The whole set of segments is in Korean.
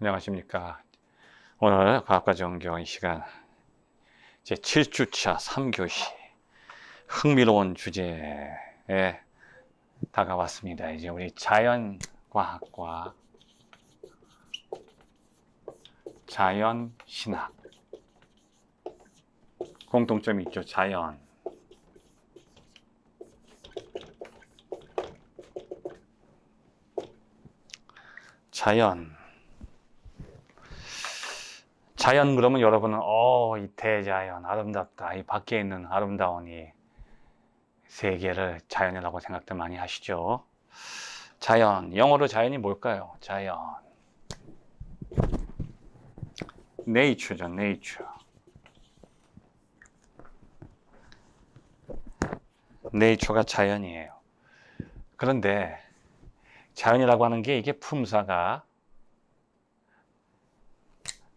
안녕하십니까. 오늘 과학과 정경 이 시간 제 7주차 3교시 흥미로운 주제에 다가왔습니다. 이제 우리 자연과학과 자연신학 공통점이 있죠. 자연 자연 자연 그러면 여러분은 어, 이 대자연 아름답다. 이 밖에 있는 아름다운 이 세계를 자연이라고 생각들 많이 하시죠. 자연, 영어로 자연이 뭘까요? 자연. 네이처죠, 네이처. 네이처가 자연이에요. 그런데 자연이라고 하는 게 이게 품사가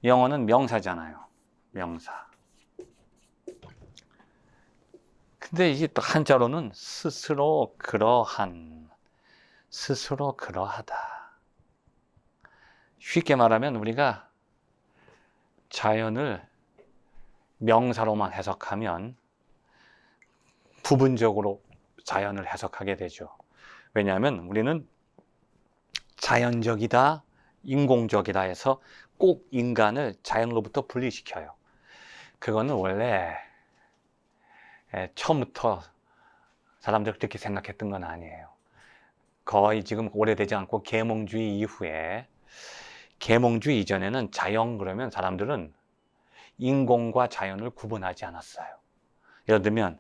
영어는 명사잖아요. 명사. 근데 이게 또 한자로는 스스로 그러한, 스스로 그러하다. 쉽게 말하면 우리가 자연을 명사로만 해석하면 부분적으로 자연을 해석하게 되죠. 왜냐하면 우리는 자연적이다, 인공적이다 해서 꼭 인간을 자연으로부터 분리시켜요. 그거는 원래 에, 처음부터 사람들 그렇게 생각했던 건 아니에요. 거의 지금 오래되지 않고 계몽주의 이후에 계몽주의 이전에는 자연 그러면 사람들은 인공과 자연을 구분하지 않았어요. 예를 들면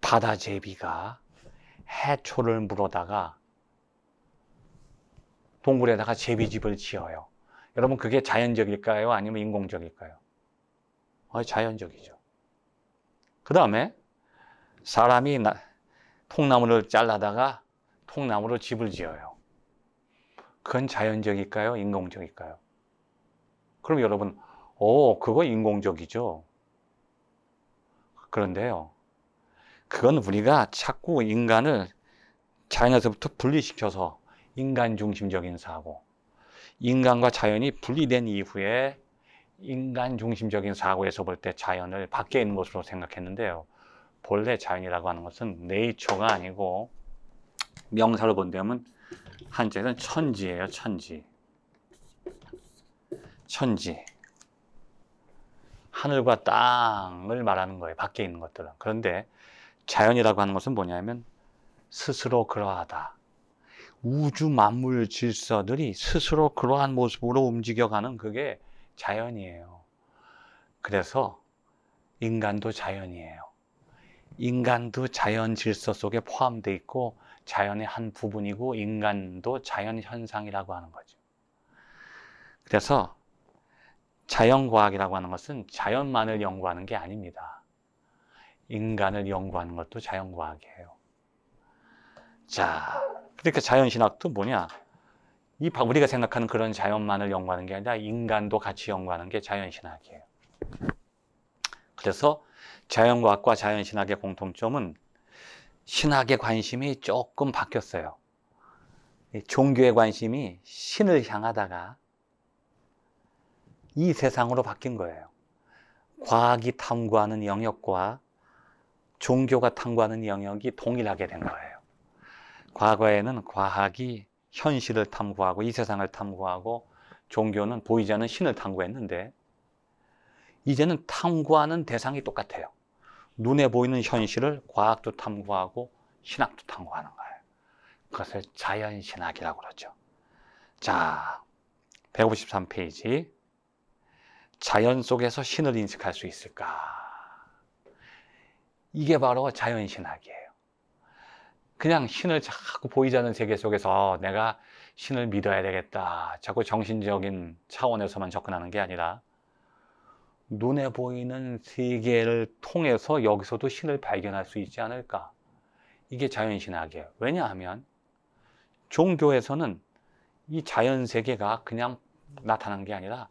바다 제비가 해초를 물어다가 동굴에다가 제비집을 지어요. 여러분 그게 자연적일까요? 아니면 인공적일까요? 어, 자연적이죠. 그 다음에 사람이 나, 통나무를 잘라다가 통나무로 집을 지어요. 그건 자연적일까요? 인공적일까요? 그럼 여러분, 오, 그거 인공적이죠. 그런데요, 그건 우리가 자꾸 인간을 자연에서부터 분리시켜서 인간 중심적인 사고, 인간과 자연이 분리된 이후에 인간 중심적인 사고에서 볼 때 자연을 밖에 있는 것으로 생각했는데요. 본래 자연이라고 하는 것은 네이처가 아니고 명사로 본다면 한자는 천지예요, 천지. 천지. 하늘과 땅을 말하는 거예요, 밖에 있는 것들은. 그런데 자연이라고 하는 것은 뭐냐면 스스로 그러하다. 우주 만물 질서들이 스스로 그러한 모습으로 움직여가는 그게 자연이에요. 그래서 인간도 자연이에요. 인간도 자연 질서 속에 포함되어 있고 자연의 한 부분이고 인간도 자연 현상이라고 하는 거죠. 그래서 자연과학이라고 하는 것은 자연만을 연구하는 게 아닙니다. 인간을 연구하는 것도 자연과학이에요. 자, 그러니까 자연신학도 뭐냐? 이 우리가 생각하는 그런 자연만을 연구하는 게 아니라 인간도 같이 연구하는 게 자연신학이에요. 그래서 자연과학과 자연신학의 공통점은 신학의 관심이 조금 바뀌었어요. 종교의 관심이 신을 향하다가 이 세상으로 바뀐 거예요. 과학이 탐구하는 영역과 종교가 탐구하는 영역이 동일하게 된 거예요. 과거에는 과학이 현실을 탐구하고 이 세상을 탐구하고 종교는 보이지 않는 신을 탐구했는데 이제는 탐구하는 대상이 똑같아요. 눈에 보이는 현실을 과학도 탐구하고 신학도 탐구하는 거예요. 그것을 자연신학이라고 그러죠. 자, 153페이지. 자연 속에서 신을 인식할 수 있을까? 이게 바로 자연신학이에요. 그냥 신을 자꾸 보이지 않는 세계 속에서 내가 신을 믿어야 되겠다. 자꾸 정신적인 차원에서만 접근하는 게 아니라 눈에 보이는 세계를 통해서 여기서도 신을 발견할 수 있지 않을까. 이게 자연신학이에요. 왜냐하면 종교에서는 이 자연 세계가 그냥 나타난 게 아니라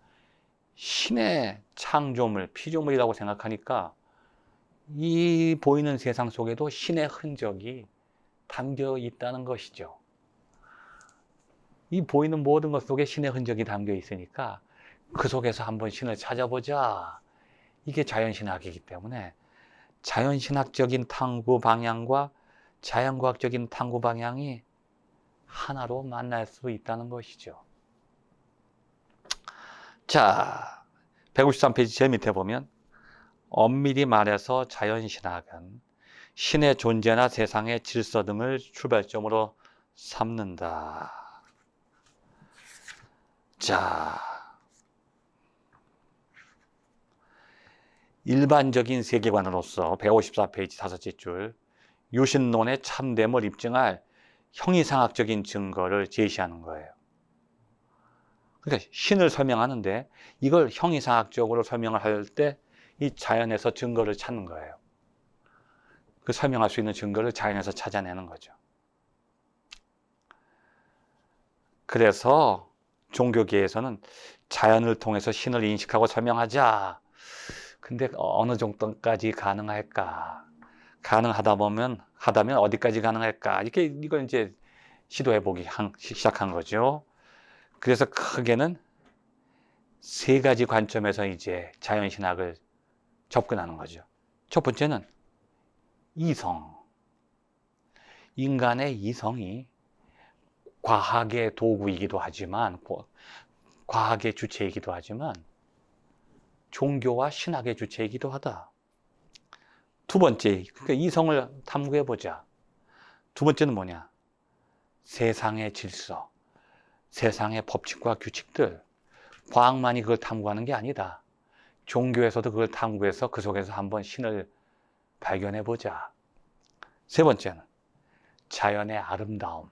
신의 창조물, 피조물이라고 생각하니까 이 보이는 세상 속에도 신의 흔적이 담겨 있다는 것이죠. 이 보이는 모든 것 속에 신의 흔적이 담겨 있으니까 그 속에서 한번 신을 찾아보자. 이게 자연신학이기 때문에 자연신학적인 탐구 방향과 자연과학적인 탐구 방향이 하나로 만날 수 있다는 것이죠. 자, 153페이지 제 밑에 보면 엄밀히 말해서 자연신학은 신의 존재나 세상의 질서 등을 출발점으로 삼는다. 자, 일반적인 세계관으로서 154페이지 다섯째 줄 유신론의 참됨을 입증할 형이상학적인 증거를 제시하는 거예요. 그러니까 신을 설명하는데 이걸 형이상학적으로 설명을 할 때 이 자연에서 증거를 찾는 거예요. 그 설명할 수 있는 증거를 자연에서 찾아내는 거죠. 그래서 종교계에서는 자연을 통해서 신을 인식하고 설명하자. 근데 어느 정도까지 가능할까? 가능하다 보면 하다면 어디까지 가능할까? 이렇게 이걸 이제 시도해 보기 시작한 거죠. 그래서 크게는 세 가지 관점에서 이제 자연 신학을 접근하는 거죠. 첫 번째는 이성. 인간의 이성이 과학의 도구이기도 하지만, 과학의 주체이기도 하지만, 종교와 신학의 주체이기도 하다. 두 번째, 그러니까 이성을 탐구해 보자. 두 번째는 뭐냐? 세상의 질서, 세상의 법칙과 규칙들, 과학만이 그걸 탐구하는 게 아니다. 종교에서도 그걸 탐구해서 그 속에서 한번 신을 발견해 보자. 세 번째는 자연의 아름다움.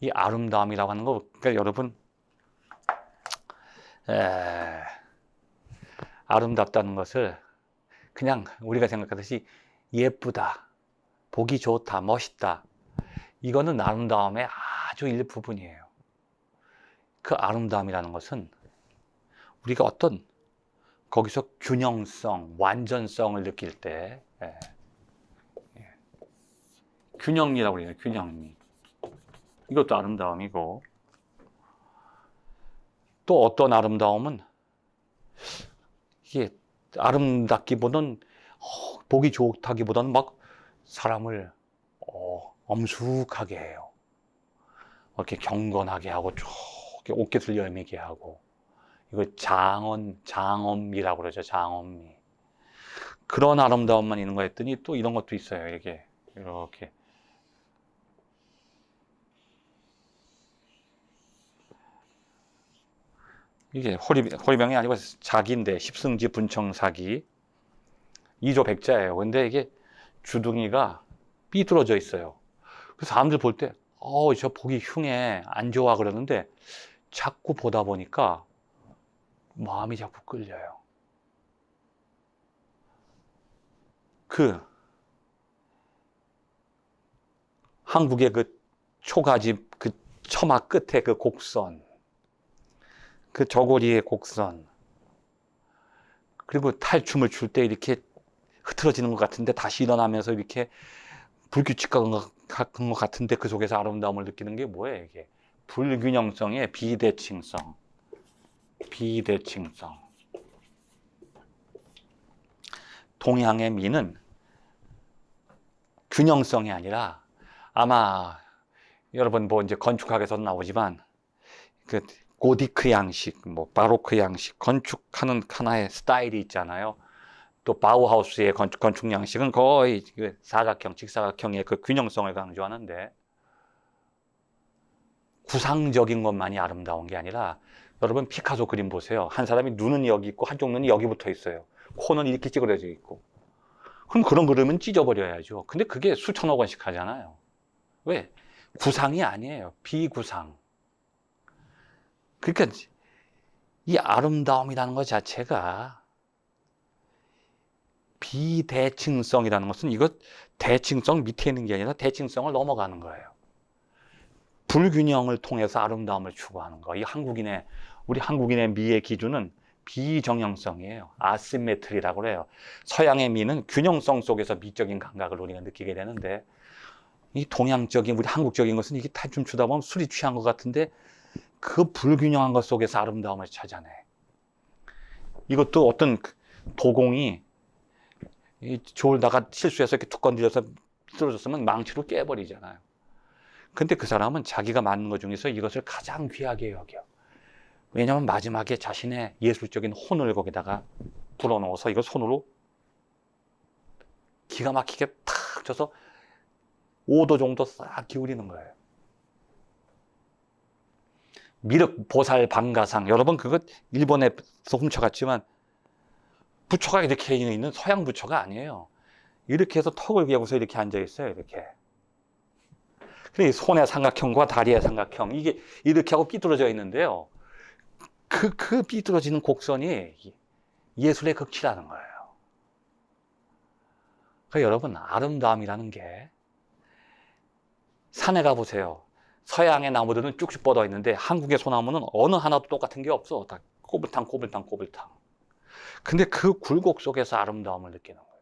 이 아름다움이라고 하는 거, 그러니까 여러분, 에, 아름답다는 것을 그냥 우리가 생각하듯이 예쁘다, 보기 좋다, 멋있다. 이거는 아름다움의 아주 일부분이에요. 그 아름다움이라는 것은 우리가 어떤 거기서 균형성, 완전성을 느낄 때 예. 예. 균형이라고 그래요. 균형미. 이것도 아름다움이고 또 어떤 아름다움은 이게 아름답기보다는 어, 보기 좋다기보다는 막 사람을 어, 엄숙하게 해요. 이렇게 경건하게 하고 쭉 옷깃을 열매게 하고 이거 장엄, 장엄미라고 그러죠. 장엄미. 그런 아름다움만 있는 거 했더니 또 이런 것도 있어요. 이렇게 이렇게 이게 호리, 호리병이 아니고 자기인데 십승지 분청사기 2조 백자예요. 근데 이게 주둥이가 삐뚤어져 있어요. 그래서 사람들 볼 때, 어, 저 보기 흉해, 안 좋아 그러는데 자꾸 보다 보니까 마음이 자꾸 끌려요. 그 한국의 그 초가집 그 처마 끝에 그 곡선, 그 저고리의 곡선, 그리고 탈춤을 출 때 이렇게 흐트러지는 것 같은데 다시 일어나면서 이렇게 불규칙 같은 것 같은데 그 속에서 아름다움을 느끼는 게 뭐예요, 이게? 불균형성의 비대칭성. 비대칭성. 동양의 미는 균형성이 아니라 아마 여러분 뭐 이제 건축학에서 나오지만 그 고디크 양식, 뭐 바로크 양식 건축하는 하나의 스타일이 있잖아요. 또 바우하우스의 건축, 건축 양식은 거의 그 사각형, 직사각형의 그 균형성을 강조하는데 구상적인 것만이 아름다운 게 아니라 여러분 피카소 그림 보세요. 한 사람이 눈은 여기 있고 한쪽 눈이 여기 붙어 있어요. 코는 이렇게 찌그러져 있고. 그럼 그런 그림은 찢어버려야죠. 근데 그게 수천억 원씩 하잖아요. 왜? 구상이 아니에요. 비구상. 그러니까 이 아름다움이라는 것 자체가 비대칭성이라는 것은 이것 대칭성 밑에 있는 게 아니라 대칭성을 넘어가는 거예요. 불균형을 통해서 아름다움을 추구하는 거. 이 한국인의 우리 한국인의 미의 기준은 비정형성이에요. 아시메트리라고 그래요. 서양의 미는 균형성 속에서 미적인 감각을 우리가 느끼게 되는데 이 동양적인 우리 한국적인 것은 이게 다 춤추다 보면 술이 취한 것 같은데 그 불균형한 것 속에서 아름다움을 찾아내. 이것도 어떤 그 도공이 이 졸다가 실수해서 이렇게 툭 건드려서 쓰러졌으면 망치로 깨버리잖아요. 근데 그 사람은 자기가 만든 것 중에서 이것을 가장 귀하게 여겨. 왜냐하면 마지막에 자신의 예술적인 혼을 거기다가 불어넣어서 이걸 손으로 기가 막히게 탁 쳐서 5도 정도 싹 기울이는 거예요. 미륵 보살 방가상 여러분 그거 일본에서 훔쳐갔지만 부처가 이렇게 있는 서양 부처가 아니에요. 이렇게 해서 턱을 괴고서 이렇게 앉아 있어요. 이렇게. 근데 손의 삼각형과 다리의 삼각형 이게 이렇게 하고 삐뚤어져 있는데요. 그, 그 삐뚤어지는 곡선이 예술의 극치라는 거예요. 그러니까 여러분 아름다움이라는 게 산에 가보세요. 서양의 나무들은 쭉쭉 뻗어 있는데 한국의 소나무는 어느 하나도 똑같은 게 없어. 다 꼬불탕 꼬불탕 꼬불탕. 근데 그 굴곡 속에서 아름다움을 느끼는 거예요.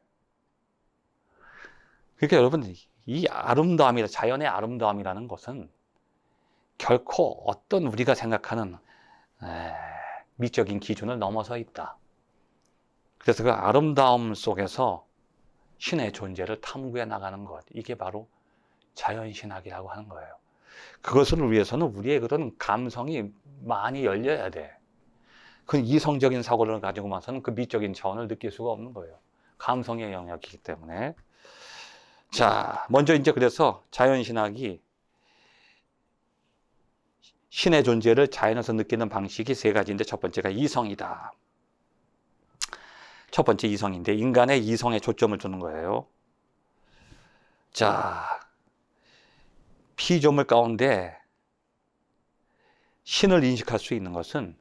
그러니까 여러분 이 아름다움이라 자연의 아름다움이라는 것은 결코 어떤 우리가 생각하는 에, 미적인 기준을 넘어서 있다. 그래서 그 아름다움 속에서 신의 존재를 탐구해 나가는 것 이게 바로 자연신학이라고 하는 거예요. 그것을 위해서는 우리의 그런 감성이 많이 열려야 돼. 그 이성적인 사고를 가지고만서는 그 미적인 차원을 느낄 수가 없는 거예요. 감성의 영역이기 때문에. 자, 먼저 이제 그래서 자연신학이 신의 존재를 자연에서 느끼는 방식이 세 가지인데 첫 번째가 이성이다. 첫 번째 이성인데 인간의 이성에 초점을 두는 거예요. 자, 피조물 가운데 신을 인식할 수 있는 것은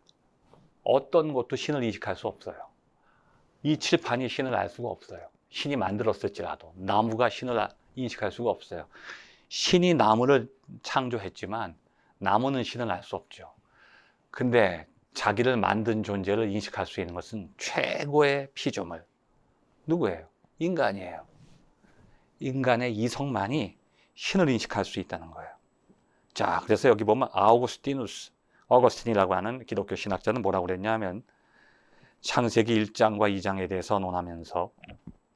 어떤 것도 신을 인식할 수 없어요. 이 칠판이 신을 알 수가 없어요. 신이 만들었을지라도 나무가 신을 인식할 수가 없어요. 신이 나무를 창조했지만 나무는 신을 알 수 없죠. 근데 자기를 만든 존재를 인식할 수 있는 것은 최고의 피조물. 누구예요? 인간이에요. 인간의 이성만이 신을 인식할 수 있다는 거예요. 자, 그래서 여기 보면 아우구스티누스, 어거스틴이라고 하는 기독교 신학자는 뭐라고 그랬냐면 창세기 1장과 2장에 대해서 논하면서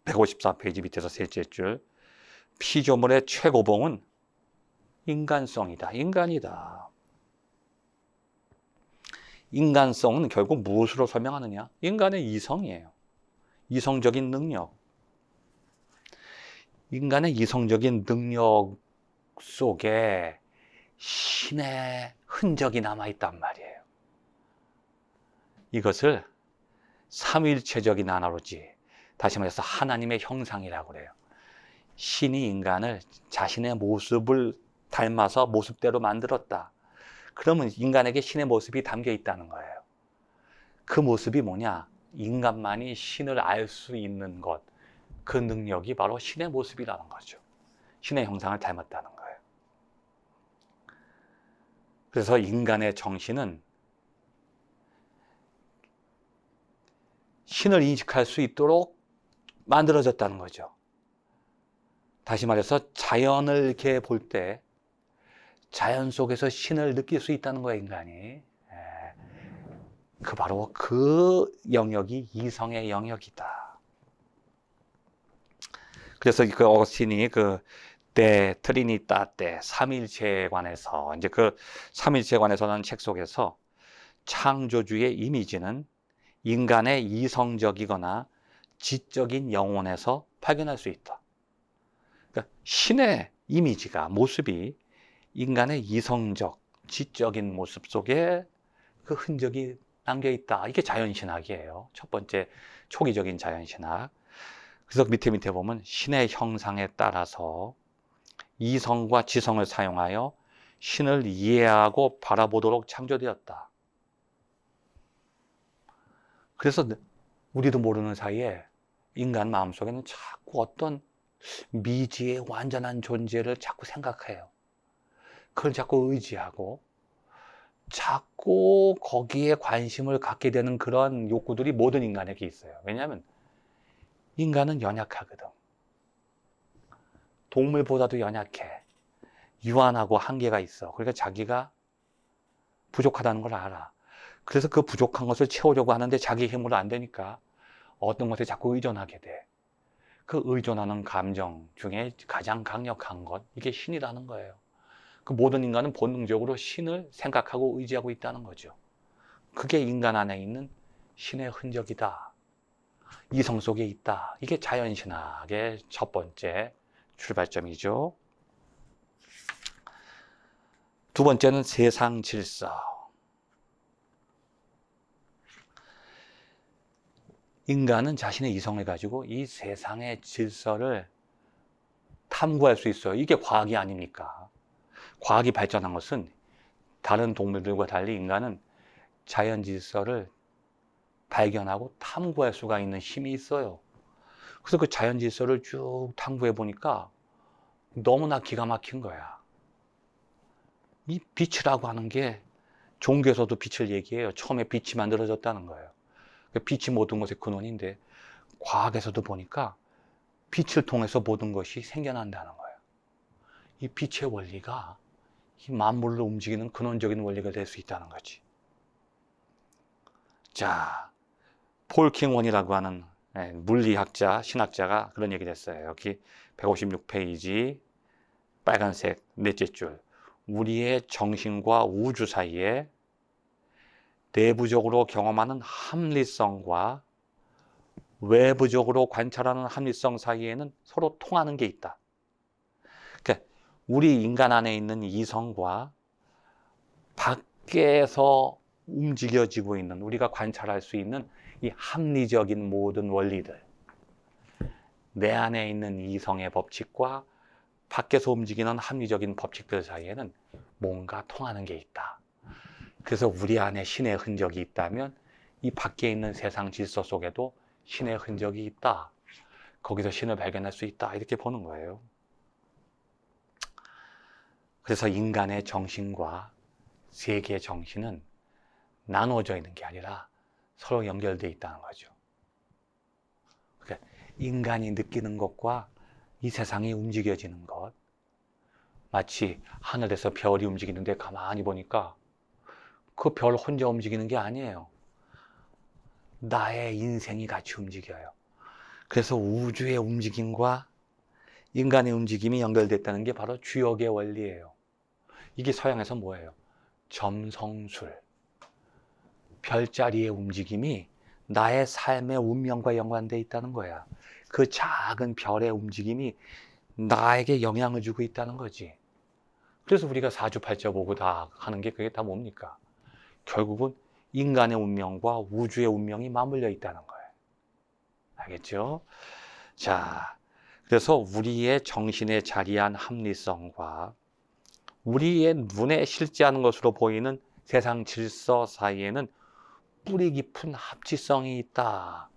154페이지 밑에서 셋째 줄 피조물의 최고봉은 인간성이다. 인간이다. 인간성은 결국 무엇으로 설명하느냐? 인간의 이성이에요. 이성적인 능력. 인간의 이성적인 능력 속에 신의 흔적이 남아있단 말이에요. 이것을 삼일체적인 하나로지, 다시 말해서 하나님의 형상이라고 그래요. 신이 인간을 자신의 모습을 닮아서 모습대로 만들었다. 그러면 인간에게 신의 모습이 담겨 있다는 거예요. 그 모습이 뭐냐? 인간만이 신을 알 수 있는 것. 그 능력이 바로 신의 모습이라는 거죠. 신의 형상을 닮았다는 거예요. 그래서 인간의 정신은 신을 인식할 수 있도록 만들어졌다는 거죠. 다시 말해서 자연을 이렇게 볼 때 자연 속에서 신을 느낄 수 있다는 거예요, 인간이. 예. 그 바로 그 영역이 이성의 영역이다. 그래서 그 어거스틴이 그 때, 트리니타 때, 삼일체에 관해서, 이제 그 삼일체에 관해서는 책 속에서 창조주의 이미지는 인간의 이성적이거나 지적인 영혼에서 발견할 수 있다. 그러니까 신의 이미지가, 모습이 인간의 이성적, 지적인 모습 속에 그 흔적이 남겨 있다. 이게 자연신학이에요. 첫 번째 초기적인 자연신학. 그래서 밑에 밑에 보면 신의 형상에 따라서 이성과 지성을 사용하여 신을 이해하고 바라보도록 창조되었다. 그래서 우리도 모르는 사이에 인간 마음속에는 자꾸 어떤 미지의 완전한 존재를 자꾸 생각해요. 그걸 자꾸 의지하고 자꾸 거기에 관심을 갖게 되는 그런 욕구들이 모든 인간에게 있어요. 왜냐하면 인간은 연약하거든. 동물보다도 연약해. 유한하고 한계가 있어. 그러니까 자기가 부족하다는 걸 알아. 그래서 그 부족한 것을 채우려고 하는데 자기 힘으로 안 되니까 어떤 것에 자꾸 의존하게 돼. 그 의존하는 감정 중에 가장 강력한 것, 이게 신이라는 거예요. 그 모든 인간은 본능적으로 신을 생각하고 의지하고 있다는 거죠. 그게 인간 안에 있는 신의 흔적이다. 이성 속에 있다. 이게 자연신학의 첫 번째 출발점이죠. 두 번째는 세상 질서. 인간은 자신의 이성을 가지고 이 세상의 질서를 탐구할 수 있어요. 이게 과학이 아닙니까? 과학이 발전한 것은 다른 동물들과 달리 인간은 자연 질서를 발견하고 탐구할 수가 있는 힘이 있어요. 그래서 그 자연 질서를 쭉 탐구해 보니까 너무나 기가 막힌 거야. 이 빛이라고 하는 게 종교에서도 빛을 얘기해요. 처음에 빛이 만들어졌다는 거예요. 그 빛이 모든 것의 근원인데 과학에서도 보니까 빛을 통해서 모든 것이 생겨난다는 거예요. 이 빛의 원리가 이 만물을 움직이는 근원적인 원리가 될 수 있다는 거지. 자, 폴 킹원이라고 하는 예, 물리학자, 신학자가 그런 얘기를 했어요. 여기 156페이지 빨간색 넷째 줄. 우리의 정신과 우주 사이에 내부적으로 경험하는 합리성과 외부적으로 관찰하는 합리성 사이에는 서로 통하는 게 있다. 우리 인간 안에 있는 이성과 밖에서 움직여지고 있는 우리가 관찰할 수 있는 이 합리적인 모든 원리들 내 안에 있는 이성의 법칙과 밖에서 움직이는 합리적인 법칙들 사이에는 뭔가 통하는 게 있다. 그래서 우리 안에 신의 흔적이 있다면 이 밖에 있는 세상 질서 속에도 신의 흔적이 있다. 거기서 신을 발견할 수 있다. 이렇게 보는 거예요. 그래서 인간의 정신과 세계의 정신은 나눠져 있는 게 아니라 서로 연결되어 있다는 거죠. 그러니까 인간이 느끼는 것과 이 세상이 움직여지는 것. 마치 하늘에서 별이 움직이는데 가만히 보니까 그 별 혼자 움직이는 게 아니에요. 나의 인생이 같이 움직여요. 그래서 우주의 움직임과 인간의 움직임이 연결됐다는 게 바로 주역의 원리예요. 이게 서양에서 뭐예요? 점성술. 별자리의 움직임이 나의 삶의 운명과 연관되어 있다는 거야. 그 작은 별의 움직임이 나에게 영향을 주고 있다는 거지. 그래서 우리가 사주팔자 보고 다 하는 게 그게 다 뭡니까? 결국은 인간의 운명과 우주의 운명이 맞물려 있다는 거예요. 알겠죠? 자, 그래서 우리의 정신에 자리한 합리성과 우리의 눈에 실제하는 것으로 보이는 세상 질서 사이에는 뿌리 깊은 합치성이 있다.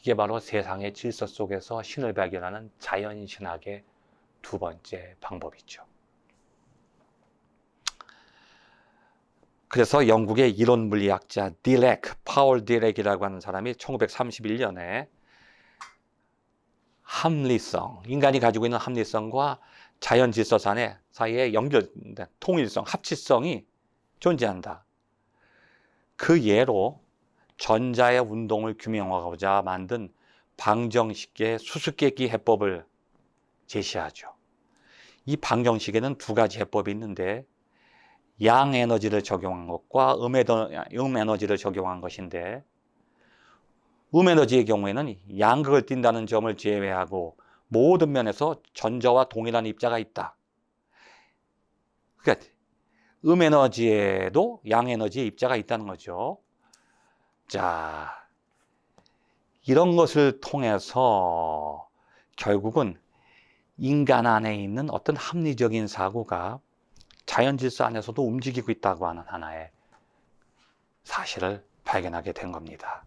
이게 바로 세상의 질서 속에서 신을 발견하는 자연신학의 두 번째 방법이죠. 그래서 영국의 이론 물리학자 딜렉, 파월 딜렉이라고 하는 사람이 1931년에 합리성, 인간이 가지고 있는 합리성과 자연 질서 산의 사이에 연결된 통일성, 합치성이 존재한다. 그 예로 전자의 운동을 규명하고자 만든 방정식의 수수께끼 해법을 제시하죠. 이 방정식에는 두 가지 해법이 있는데 양 에너지를 적용한 것과 음, 음 에너지를 적용한 것인데 음 에너지의 경우에는 양극을 띈다는 점을 제외하고 모든 면에서 전자와 동일한 입자가 있다. 그러니까 음 에너지에도 양 에너지의 입자가 있다는 거죠. 자, 이런 것을 통해서 결국은 인간 안에 있는 어떤 합리적인 사고가 자연 질서 안에서도 움직이고 있다고 하는 하나의 사실을 발견하게 된 겁니다.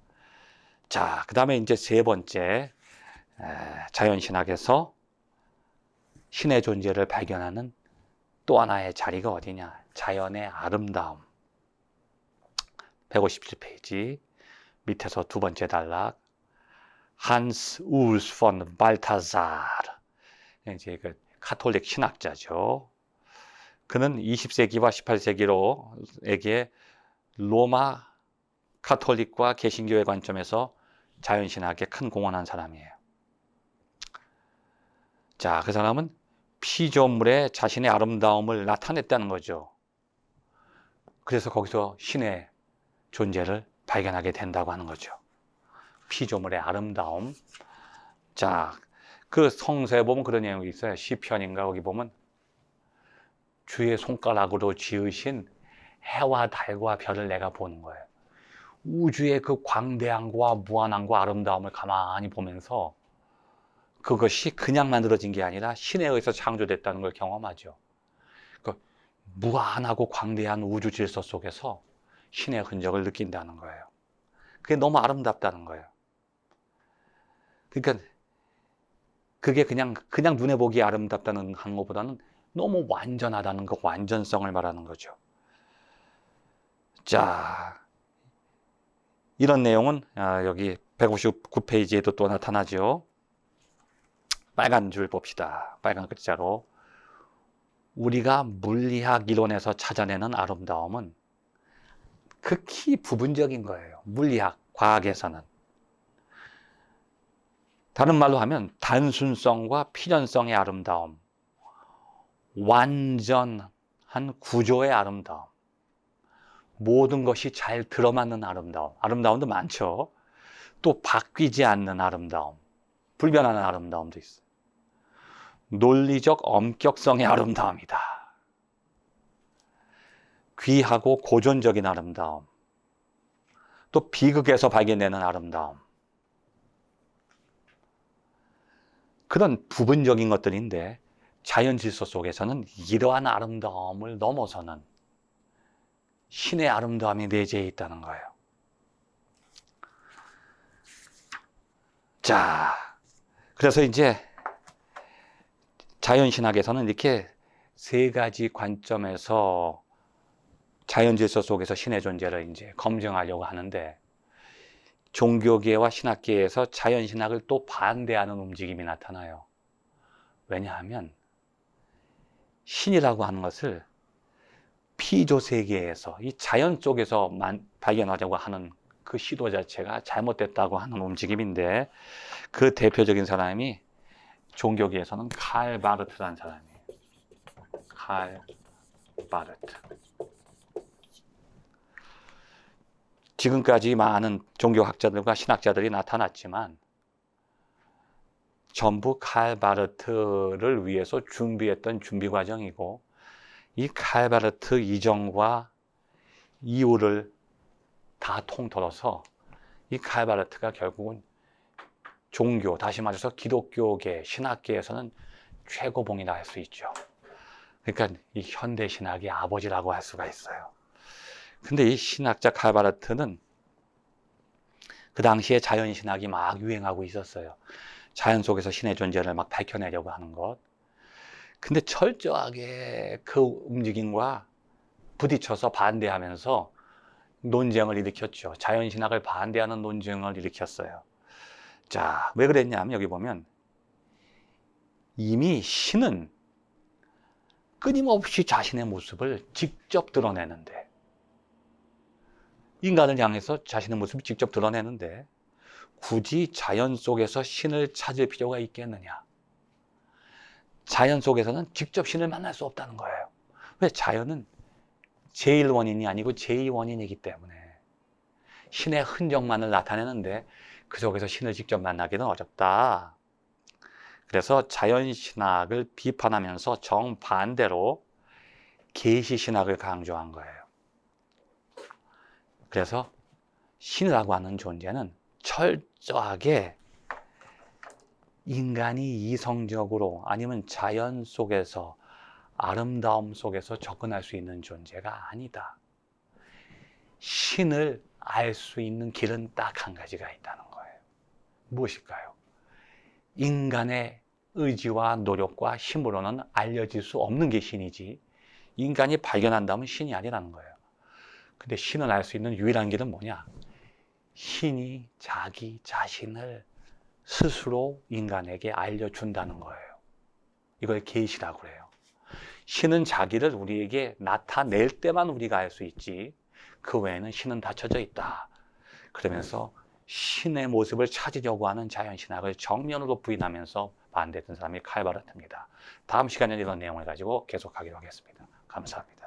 자, 그 다음에 이제 세 번째, 자연신학에서 신의 존재를 발견하는 또 하나의 자리가 어디냐? 자연의 아름다움. 157페이지 밑에서 두 번째 단락. 한스 울스 폰 발타자르. 이제 그 카톨릭 신학자죠. 그는 20세기와 18세기로에게 로마 카톨릭과 개신교의 관점에서 자연신학에 큰 공헌한 사람이에요. 자, 그 사람은 피조물에 자신의 아름다움을 나타냈다는 거죠. 그래서 거기서 신의 존재를 발견하게 된다고 하는 거죠. 피조물의 아름다움. 자, 그 성서에 보면 그런 내용이 있어요. 시편인가 거기 보면 주의 손가락으로 지으신 해와 달과 별을 내가 보는 거예요. 우주의 그 광대함과 무한함과 아름다움을 가만히 보면서 그것이 그냥 만들어진 게 아니라 신에 의해서 창조됐다는 걸 경험하죠. 그 무한하고 광대한 우주 질서 속에서 신의 흔적을 느낀다는 거예요. 그게 너무 아름답다는 거예요. 그러니까 그게 그냥 그냥 눈에 보기 아름답다는 한 것보다는 너무 완전하다는 그 완전성을 말하는 거죠. 자, 이런 내용은 아, 여기 159페이지에도 또 나타나죠. 빨간 줄 봅시다. 빨간 글자로. 우리가 물리학 이론에서 찾아내는 아름다움은 극히 부분적인 거예요. 물리학, 과학에서는. 다른 말로 하면 단순성과 필연성의 아름다움, 완전한 구조의 아름다움, 모든 것이 잘 들어맞는 아름다움, 아름다움도 많죠. 또 바뀌지 않는 아름다움, 불변하는 아름다움도 있어요. 논리적 엄격성의 아름다움이다. 귀하고 고전적인 아름다움, 또 비극에서 발견되는 아름다움, 그런 부분적인 것들인데 자연 질서 속에서는 이러한 아름다움을 넘어서는 신의 아름다움이 내재해 있다는 거예요. 자, 그래서 이제 자연신학에서는 이렇게 세 가지 관점에서 자연 질서 속에서 신의 존재를 이제 검증하려고 하는데 종교계와 신학계에서 자연신학을 또 반대하는 움직임이 나타나요. 왜냐하면 신이라고 하는 것을 피조 세계에서 이 자연 쪽에서 발견하려고 하는 그 시도 자체가 잘못됐다고 하는 움직임인데 그 대표적인 사람이 종교계에서는 칼 바르트라는 사람이에요. 칼 바르트. 지금까지 많은 종교학자들과 신학자들이 나타났지만 전부 칼 바르트를 위해서 준비했던 준비 과정이고 이 칼 바르트 이전과 이후를 다 통틀어서 이 칼 바르트가 결국은 종교, 다시 말해서 기독교계, 신학계에서는 최고봉이라 할 수 있죠. 그러니까 이 현대 신학의 아버지라고 할 수가 있어요. 근데 이 신학자 칼바르트는 그 당시에 자연 신학이 막 유행하고 있었어요. 자연 속에서 신의 존재를 막 밝혀내려고 하는 것. 근데 철저하게 그 움직임과 부딪혀서 반대하면서 논쟁을 일으켰죠. 자연 신학을 반대하는 논쟁을 일으켰어요. 자, 왜 그랬냐면 여기 보면 이미 신은 끊임없이 자신의 모습을 직접 드러내는데 인간을 향해서 자신의 모습을 직접 드러내는데 굳이 자연 속에서 신을 찾을 필요가 있겠느냐? 자연 속에서는 직접 신을 만날 수 없다는 거예요. 왜? 자연은 제1원인이 아니고 제2원인이기 때문에 신의 흔적만을 나타내는데 그 속에서 신을 직접 만나기는 어렵다. 그래서 자연신학을 비판하면서 정반대로 계시신학을 강조한 거예요. 그래서 신이라고 하는 존재는 철저하게 인간이 이성적으로 아니면 자연 속에서 아름다움 속에서 접근할 수 있는 존재가 아니다. 신을 알 수 있는 길은 딱 한 가지가 있다는 거예요. 무엇일까요? 인간의 의지와 노력과 힘으로는 알려질 수 없는 게 신이지 인간이 발견한다면 신이 아니라는 거예요. 근데 신을 알 수 있는 유일한 길은 뭐냐? 신이 자기 자신을 스스로 인간에게 알려준다는 거예요. 이걸 계시라고 그래요. 신은 자기를 우리에게 나타낼 때만 우리가 알 수 있지. 그 외에는 신은 닫혀져 있다. 그러면서 신의 모습을 찾으려고 하는 자연신학을 정면으로 부인하면서 반대했던 사람이 칼바르트입니다. 다음 시간에 이런 내용을 가지고 계속하기로 하겠습니다. 감사합니다.